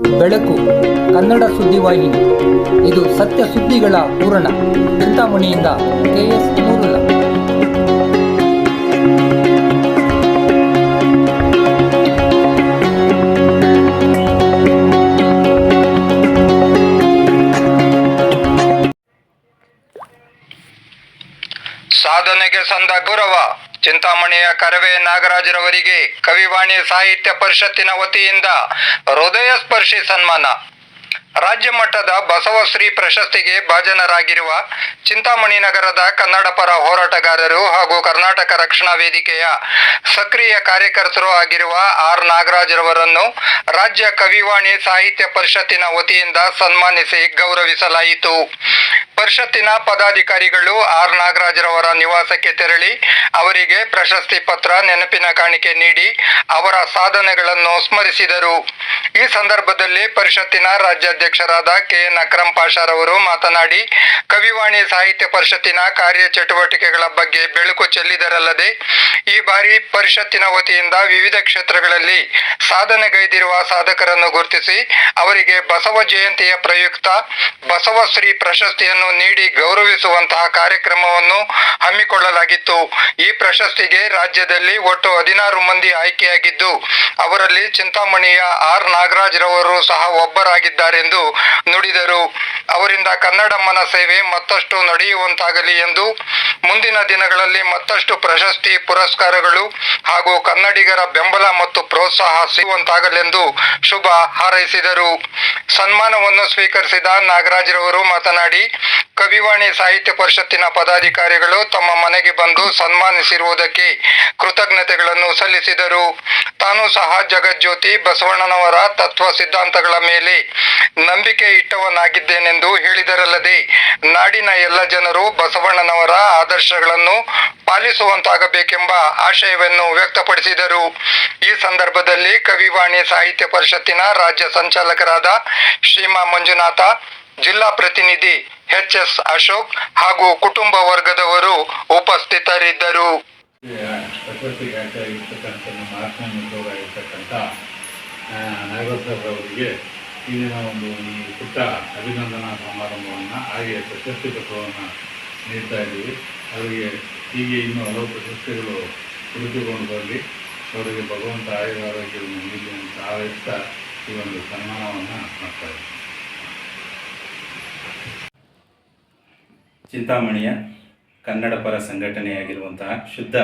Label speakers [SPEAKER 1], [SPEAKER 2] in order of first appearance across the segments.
[SPEAKER 1] ಬೆಳಕು ಕನ್ನಡ ಸುದ್ದಿವಾಹಿನಿ ಇದು ಸತ್ಯ ಸುದ್ದಿಗಳ ಪೂರಣ ಚಿಂತಾಮಣಿಯಿಂದ ಕೆಎಸ್ ಮೂರುಲ
[SPEAKER 2] ಸಾಧನೆಗೆ ಸಂದ ಗೌರವ. ಚಿಂತಾಮಣಿಯ ಕರವೇ ನಾಗರಾಜರವರಿಗೆ ಕವಿವಾಣಿ ಸಾಹಿತ್ಯ ಪರಿಷತ್ತಿನ ವತಿಯಿಂದ ಹೃದಯ ಸ್ಪರ್ಶಿ ಸನ್ಮಾನ. ರಾಜ್ಯ ಮಟ್ಟದ ಬಸವಶ್ರೀ ಪ್ರಶಸ್ತಿಗೆ ಭಾಜನರಾಗಿರುವ ಚಿಂತಾಮಣಿ ನಗರದ ಕನ್ನಡ ಪರ ಹೋರಾಟಗಾರರು ಹಾಗೂ ಕರ್ನಾಟಕ ರಕ್ಷಣಾ ವೇದಿಕೆಯ ಸಕ್ರಿಯ ಕಾರ್ಯಕರ್ತರು ಆಗಿರುವ ಆರ್ ನಾಗರಾಜರವರನ್ನು ರಾಜ್ಯ ಕವಿವಾಣಿ ಸಾಹಿತ್ಯ ಪರಿಷತ್ತಿನ ವತಿಯಿಂದ ಸನ್ಮಾನಿಸಿ ಗೌರವಿಸಲಾಯಿತು. ಪರಿಷತ್ತಿನ ಪದಾಧಿಕಾರಿಗಳು ಆರ್ ನಾಗರಾಜರವರ ನಿವಾಸಕ್ಕೆ ತೆರಳಿ ಅವರಿಗೆ ಪ್ರಶಸ್ತಿ ಪತ್ರ, ನೆನಪಿನ ಕಾಣಿಕೆ ನೀಡಿ ಅವರ ಸಾಧನೆಗಳನ್ನು ಸ್ಮರಿಸಿದರು. ಈ ಸಂದರ್ಭದಲ್ಲಿ ಪರಿಷತ್ತಿನ ರಾಜ್ಯಾಧ್ಯಕ್ಷರಾದ ಕೆ ಎನ್ ಪಾಷಾರವರು ಮಾತನಾಡಿ, ಕವಿವಾಣಿ ಸಾಹಿತ್ಯ ಪರಿಷತ್ತಿನ ಕಾರ್ಯ ಚಟುವಟಿಕೆಗಳ ಬಗ್ಗೆ ಬೆಳಕು ಚೆಲ್ಲಿದರಲ್ಲದೆ, ಈ ಬಾರಿ ಪರಿಷತ್ತಿನ ವತಿಯಿಂದ ವಿವಿಧ ಕ್ಷೇತ್ರಗಳಲ್ಲಿ ಸಾಧನೆಗೈದಿರುವ ಸಾಧಕರನ್ನು ಗುರುತಿಸಿ, ಅವರಿಗೆ ಬಸವ ಜಯಂತಿಯ ಪ್ರಯುಕ್ತ ಬಸವಶ್ರೀ ಪ್ರಶಸ್ತಿಯನ್ನು ನೀಡಿ ಗೌರವಿಸುವಂತಹ ಕಾರ್ಯಕ್ರಮವನ್ನು ಹಮ್ಮಿಕೊಳ್ಳಲಾಗಿತ್ತು. ಈ ಪ್ರಶಸ್ತಿಗೆ ರಾಜ್ಯದಲ್ಲಿ ಒಟ್ಟು ಹದಿನಾರು ಮಂದಿ ಆಯ್ಕೆಯಾಗಿದ್ದು, ಅವರಲ್ಲಿ ಚಿಂತಾಮಣಿಯ ಆರ್ ನಾಗರಾಜ್ ರವರು ಸಹ ಒಬ್ಬರಾಗಿದ್ದಾರೆಂದು ನುಡಿದರು. ಅವರಿಂದ ಕನ್ನಡಮ್ಮನ ಸೇವೆ ಮತ್ತಷ್ಟು ನಡೆಯುವಂತಾಗಲಿ ಎಂದು ಮುಂದಿನ ದಿನಗಳಲ್ಲಿ ಮತ್ತಷ್ಟು ಪ್ರಶಸ್ತಿ ಪುರಸ್ಕಾರಗಳು ಹಾಗೂ ಕನ್ನಡಿಗರ ಬೆಂಬಲ ಮತ್ತು ಪ್ರೋತ್ಸಾಹ ಸಿಗುವಂತಾಗಲೆಂದು ಶುಭ ಹಾರೈಸಿದರು. ಸನ್ಮಾನವನ್ನು ಸ್ವೀಕರಿಸಿದ ನಾಗರಾಜ್ರವರು ಮಾತನಾಡಿ, ಕವಿವಾಣಿ ಸಾಹಿತ್ಯ ಪರಿಷತ್ತಿನ ಪದಾಧಿಕಾರಿಗಳು ತಮ್ಮ ಮನೆಗೆ ಬಂದು ಸನ್ಮಾನಿಸಿರುವುದಕ್ಕೆ ಕೃತಜ್ಞತೆಗಳನ್ನು ಸಲ್ಲಿಸಿದರು. ತಾನು ಸಹ ಜಗಜ್ಯೋತಿ ಬಸವಣ್ಣನವರ ತತ್ವ ಸಿದ್ಧಾಂತಗಳ ಮೇಲೆ ನಂಬಿಕೆ ಇಟ್ಟವನಾಗಿದ್ದೇನೆಂದು ಹೇಳಿದರಲ್ಲದೆ, ನಾಡಿನ ಎಲ್ಲ ಜನರು ಬಸವಣ್ಣನವರ ಆದರ್ಶಗಳನ್ನು ಪಾಲಿಸುವಂತಾಗಬೇಕೆಂಬ ಆಶಯವನ್ನು ವ್ಯಕ್ತಪಡಿಸಿದರು. ಈ ಸಂದರ್ಭದಲ್ಲಿ ಕವಿವಾಣಿ ಸಾಹಿತ್ಯ ಪರಿಷತ್ತಿನ ರಾಜ್ಯ ಸಂಚಾಲಕರಾದ ಶ್ರೀಮಾ ಮಂಜುನಾಥ, ಜಿಲ್ಲಾ ಪ್ರತಿನಿಧಿ ಎಚ್ ಎಸ್ ಅಶೋಕ್ ಹಾಗೂ ಕುಟುಂಬ ವರ್ಗದವರು ಉಪಸ್ಥಿತರಿದ್ದರು.
[SPEAKER 3] ಪ್ರಶಸ್ತಿಗೆ ಆಯ್ಕೆಯಾಗಿರ್ತಕ್ಕಂಥ ನಮ್ಮ ಆತ್ಮ ಉದ್ಯೋಗ ನಾಗರವರಿಗೆ ಈ ದಿನ ಒಂದು ಈ ಪುಟ್ಟ ಅಭಿನಂದನಾ ಸಮಾರಂಭವನ್ನು ಹಾಗೆ ಪ್ರಶಸ್ತಿ ಪತ್ರವನ್ನು ನೀಡ್ತಾ ಇದ್ದೀವಿ. ಅವರಿಗೆ ಹೀಗೆ ಇನ್ನೂ ಹಲವು ಪ್ರಶಸ್ತಿಗಳು ಕುಳಿತುಕೊಂಡು ಬರಲಿ. ಅವರಿಗೆ ಭಗವಂತ ಆಯುಧ ಆರೋಗ್ಯವನ್ನು ನೀಡಿ ಅಂತ ಆರೈಸ್ತಾ ಈ ಒಂದು ಸನ್ಮಾನವನ್ನು ಮಾಡ್ತಾ
[SPEAKER 4] ಚಿಂತಾಮಣಿಯ ಕನ್ನಡ ಪರ ಸಂಘಟನೆಯಾಗಿರುವಂತಹ ಶುದ್ಧ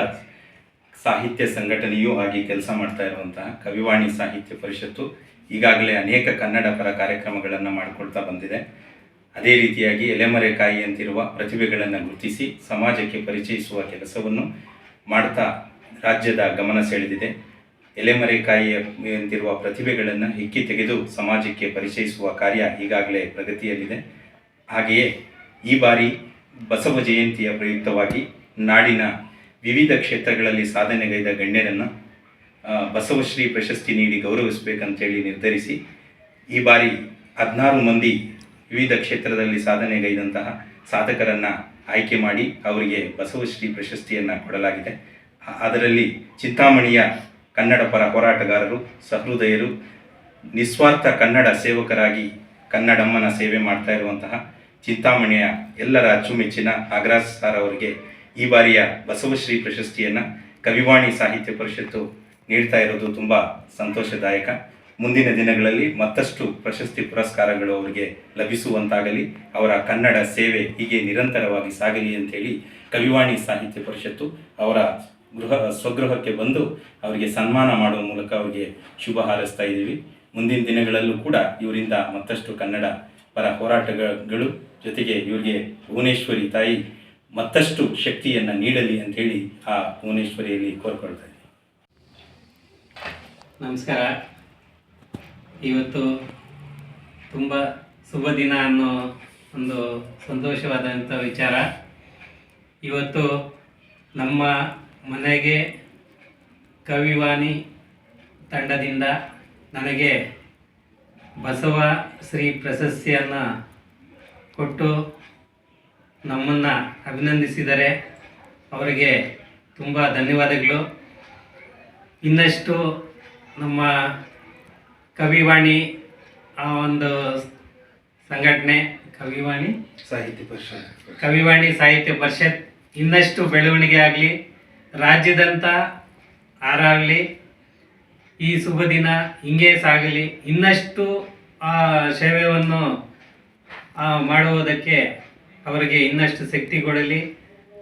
[SPEAKER 4] ಸಾಹಿತ್ಯ ಸಂಘಟನೆಯೂ ಆಗಿ ಕೆಲಸ ಮಾಡ್ತಾ ಇರುವಂತಹ ಕವಿವಾಣಿ ಸಾಹಿತ್ಯ ಪರಿಷತ್ತು ಈಗಾಗಲೇ ಅನೇಕ ಕನ್ನಡ ಪರ ಕಾರ್ಯಕ್ರಮಗಳನ್ನು ಮಾಡಿಕೊಳ್ತಾ ಬಂದಿದೆ. ಅದೇ ರೀತಿಯಾಗಿ ಎಲೆಮರೆಕಾಯಿ ಅಂತಿರುವ ಪ್ರತಿಭೆಗಳನ್ನು ಗುರುತಿಸಿ ಸಮಾಜಕ್ಕೆ ಪರಿಚಯಿಸುವ ಕೆಲಸವನ್ನು ಮಾಡ್ತಾ ರಾಜ್ಯದ ಗಮನ ಸೆಳೆದಿದೆ. ಎಲೆಮರೆಕಾಯಿ ಅಂತಿರುವ ಪ್ರತಿಭೆಗಳನ್ನು ಹಿಕ್ಕಿ ತೆಗೆದು ಸಮಾಜಕ್ಕೆ ಪರಿಚಯಿಸುವ ಕಾರ್ಯ ಈಗಾಗಲೇ ಪ್ರಗತಿಯಲ್ಲಿದೆ. ಹಾಗೆಯೇ ಈ ಬಾರಿ ಬಸವ ಜಯಂತಿಯ ಪ್ರಯುಕ್ತವಾಗಿ ನಾಡಿನ ವಿವಿಧ ಕ್ಷೇತ್ರಗಳಲ್ಲಿ ಸಾಧನೆಗೈದ ಗಣ್ಯರನ್ನು ಬಸವಶ್ರೀ ಪ್ರಶಸ್ತಿ ನೀಡಿ ಗೌರವಿಸಬೇಕಂತೇಳಿ ನಿರ್ಧರಿಸಿ ಈ ಬಾರಿ ಹದಿನಾರು ಮಂದಿ ವಿವಿಧ ಕ್ಷೇತ್ರದಲ್ಲಿ ಸಾಧನೆಗೈದಂತಹ ಸಾಧಕರನ್ನು ಆಯ್ಕೆ ಮಾಡಿ ಅವರಿಗೆ ಬಸವಶ್ರೀ ಪ್ರಶಸ್ತಿಯನ್ನು ಕೊಡಲಾಗಿದೆ. ಅದರಲ್ಲಿ ಚಿಂತಾಮಣಿಯ ಕನ್ನಡ ಪರ ಹೋರಾಟಗಾರರು, ಸಹೃದಯರು, ನಿಸ್ವಾರ್ಥ ಕನ್ನಡ ಸೇವಕರಾಗಿ ಕನ್ನಡಮ್ಮನ ಸೇವೆ ಮಾಡ್ತಾ ಇರುವಂತಹ ಚಿಂತಾಮಣಿಯ ಎಲ್ಲರ ಅಚ್ಚುಮೆಚ್ಚಿನ ಆಗ್ರಾಸ್ ಸರ್ ಅವರಿಗೆ ಈ ಬಾರಿಯ ಬಸವಶ್ರೀ ಪ್ರಶಸ್ತಿಯನ್ನು ಕವಿವಾಣಿ ಸಾಹಿತ್ಯ ಪರಿಷತ್ತು ನೀಡ್ತಾ ಇರೋದು ತುಂಬ ಸಂತೋಷದಾಯಕ. ಮುಂದಿನ ದಿನಗಳಲ್ಲಿ ಮತ್ತಷ್ಟು ಪ್ರಶಸ್ತಿ ಪುರಸ್ಕಾರಗಳು ಅವರಿಗೆ ಲಭಿಸುವಂತಾಗಲಿ, ಅವರ ಕನ್ನಡ ಸೇವೆ ಹೀಗೆ ನಿರಂತರವಾಗಿ ಸಾಗಲಿ ಅಂತೇಳಿ ಕವಿವಾಣಿ ಸಾಹಿತ್ಯ ಪರಿಷತ್ತು ಅವರ ಗೃಹ, ಸ್ವಗೃಹಕ್ಕೆ ಬಂದು ಅವರಿಗೆ ಸನ್ಮಾನ ಮಾಡುವ ಮೂಲಕ ಅವರಿಗೆ ಶುಭ ಹಾರೈಸ್ತಾ ಇದ್ದೀವಿ. ಮುಂದಿನ ದಿನಗಳಲ್ಲೂ ಕೂಡ ಇವರಿಂದ ಮತ್ತಷ್ಟು ಕನ್ನಡ ಪರ ಹೋರಾಟಗಳು ಜೊತೆಗೆ ಇವರಿಗೆ ಭುವನೇಶ್ವರಿ ತಾಯಿ ಮತ್ತಷ್ಟು ಶಕ್ತಿಯನ್ನು ನೀಡಲಿ ಅಂತೇಳಿ ಆ ಭುವನೇಶ್ವರಿಯಲ್ಲಿ ಕೋರ್ಕೊಳ್ತಾ
[SPEAKER 5] ನಮಸ್ಕಾರ. ಇವತ್ತು ತುಂಬ ಶುಭ ದಿನ ಅನ್ನೋ ಒಂದು ಸಂತೋಷವಾದಂಥ ವಿಚಾರ. ಇವತ್ತು ನಮ್ಮ ಮನೆಗೆ ಕವಿವಾಣಿ ತಂಡದಿಂದ ನನಗೆ ಬಸವ ಶ್ರೀ ಪ್ರಶಸ್ತಿಯನ್ನು ಕೊಟ್ಟು ನಮ್ಮನ್ನು ಅಭಿನಂದಿಸಿದರೆ ಅವರಿಗೆ ತುಂಬ ಧನ್ಯವಾದಗಳು. ಇನ್ನಷ್ಟು ನಮ್ಮ ಕವಿವಾಣಿ ಆ ಒಂದು ಸಂಘಟನೆ ಕವಿವಾಣಿ
[SPEAKER 4] ಸಾಹಿತ್ಯ ಪರಿಷತ್.
[SPEAKER 5] ಕವಿವಾಣಿ ಸಾಹಿತ್ಯ ಪರಿಷತ್ ಇನ್ನಷ್ಟು ಬೆಳವಣಿಗೆ ಆಗಲಿ ರಾಜ್ಯದಂತ ಆರಾಗಲಿ ಈ ಶುಭ ದಿನ ಹಿಂಗೆ ಸಾಗಲಿ ಇನ್ನಷ್ಟು ಆ ಸೇವೆಯನ್ನು ಮಾಡುವುದಕ್ಕೆ ಅವರಿಗೆ ಇನ್ನಷ್ಟು ಶಕ್ತಿ ಕೊಡಲಿ.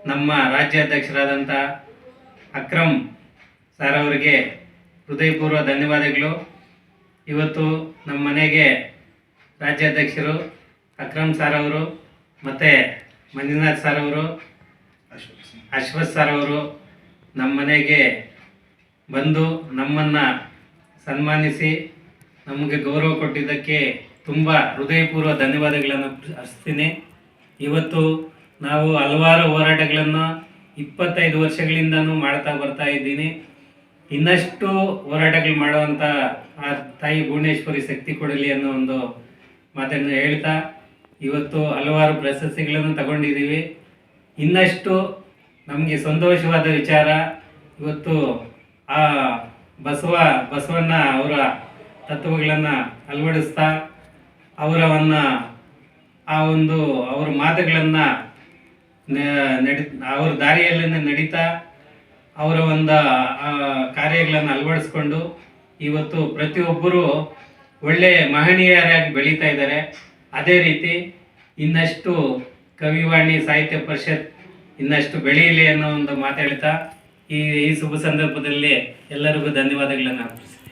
[SPEAKER 5] ನಮ್ಮ ರಾಜ್ಯಾಧ್ಯಕ್ಷರಾದಂಥ ಅಕ್ರಮ್ ಸರ್ ಅವರಿಗೆ ಹೃದಯಪೂರ್ವ ಧನ್ಯವಾದಗಳು. ಇವತ್ತು ನಮ್ಮ ಮನೆಗೆ ರಾಜ್ಯಾಧ್ಯಕ್ಷರು ಅಕ್ರಮ್ ಸರ್ ಅವರು ಮತ್ತು ಮಂಜುನಾಥ್ ಸರ್ ಅವರು ಅಶ್ವಥ್ ಸರ್. ಅವರು ನಮ್ಮ ಮನೆಗೆ ಬಂದು ನಮ್ಮನ್ನು ಸನ್ಮಾನಿಸಿ ನಮಗೆ ಗೌರವ ಕೊಟ್ಟಿದ್ದಕ್ಕೆ ತುಂಬ ಹೃದಯಪೂರ್ವ ಧನ್ಯವಾದಗಳನ್ನು ಅರ್ಪಿಸ್ತೀನಿ. ಇವತ್ತು ನಾವು ಹಲವಾರು ಹೋರಾಟಗಳನ್ನು ಇಪ್ಪತ್ತೈದು ವರ್ಷಗಳಿಂದನೂ ಮಾಡ್ತಾ ಬರ್ತಾ ಇದ್ದೀನಿ. ಇನ್ನಷ್ಟು ಹೋರಾಟಗಳು ಮಾಡುವಂಥ ಆ ತಾಯಿ ಭುವನೇಶ್ವರಿ ಶಕ್ತಿ ಕೊಡಲಿ ಅನ್ನೋ ಒಂದು ಮಾತನ್ನು ಹೇಳ್ತಾ, ಇವತ್ತು ಹಲವಾರು ಪ್ರಶಸ್ತಿಗಳನ್ನು ತಗೊಂಡಿದ್ದೀವಿ. ಇನ್ನಷ್ಟು ನಮಗೆ ಸಂತೋಷವಾದ ವಿಚಾರ, ಇವತ್ತು ಆ ಬಸವ, ಬಸವಣ್ಣ ಅವರ ತತ್ವಗಳನ್ನು ಅಳವಡಿಸ್ತಾ, ಅವರವನ್ನ ಆ ಒಂದು, ಅವರ ಮಾತುಗಳನ್ನು ನಡಿ, ಅವ್ರ ದಾರಿಯಲ್ಲಿ ನಡೀತಾ ಅವರ ಒಂದು ಕಾರ್ಯಗಳನ್ನು ಅಳವಡಿಸ್ಕೊಂಡು ಇವತ್ತು ಪ್ರತಿಯೊಬ್ಬರು ಒಳ್ಳೆ ಮಹನೀಯರಾಗಿ ಬೆಳೀತಾ ಇದ್ದಾರೆ. ಅದೇ ರೀತಿ ಇನ್ನಷ್ಟು ಕವಿವಾಣಿ ಸಾಹಿತ್ಯ ಪರಿಷತ್ ಇನ್ನಷ್ಟು ಬೆಳೆಯಲಿ ಅನ್ನೋ ಒಂದು ಮಾತಾಡ್ತಾ ಈ ಈ ಶುಭ ಸಂದರ್ಭದಲ್ಲಿ ಎಲ್ಲರಿಗೂ ಧನ್ಯವಾದಗಳನ್ನು ಅರ್ಪಿಸ್ತೀನಿ.